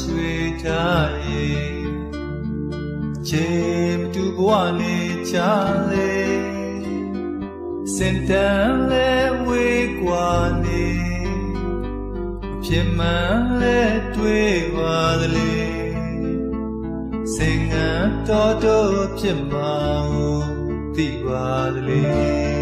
ရွှေထားရဲ့ချေမတူဘဝလေးချလေစင်တန်လဲဝေးกว่าနေဖြစ်မှန်လဲတွေ့ပါသလေစင်ငန်တော်တော်ဖြစ်မှာကိုသိပါသလေ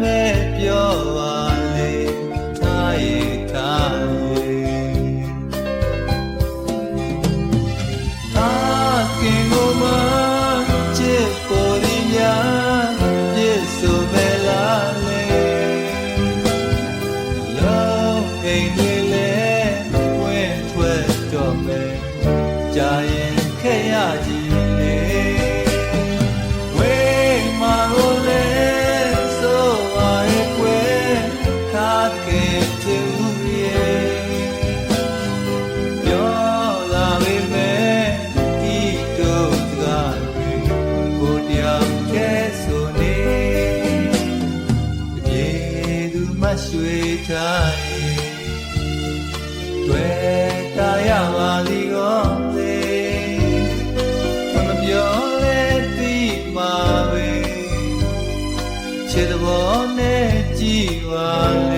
ကြာရင်ခဲ့ရကြည်လေဝေးမာကိုလဲဆိုပါရဲ့ကွယ်ထားခင်ချူရဲ့ပြောလာပေမဲ့ဒီတို့ကကိုတယောက်တည်းဆိုနေပြေသူမရွှေထားရဲ့ ခြေတော်နဲ့ကြည်ပါ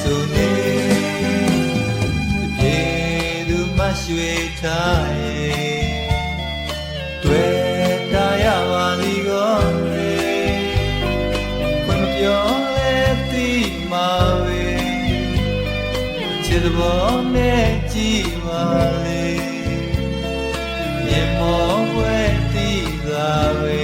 ဆိုနေပြေသူမရွှေထားရဲ့တွေ့တာရပါလိကောလေခွင့်မပြောလဲသိမှာပဲချစ်တဲ့ဘောနဲ့ကြည်ပါလေမြေမောဝဲသိတာပဲမရွှေထား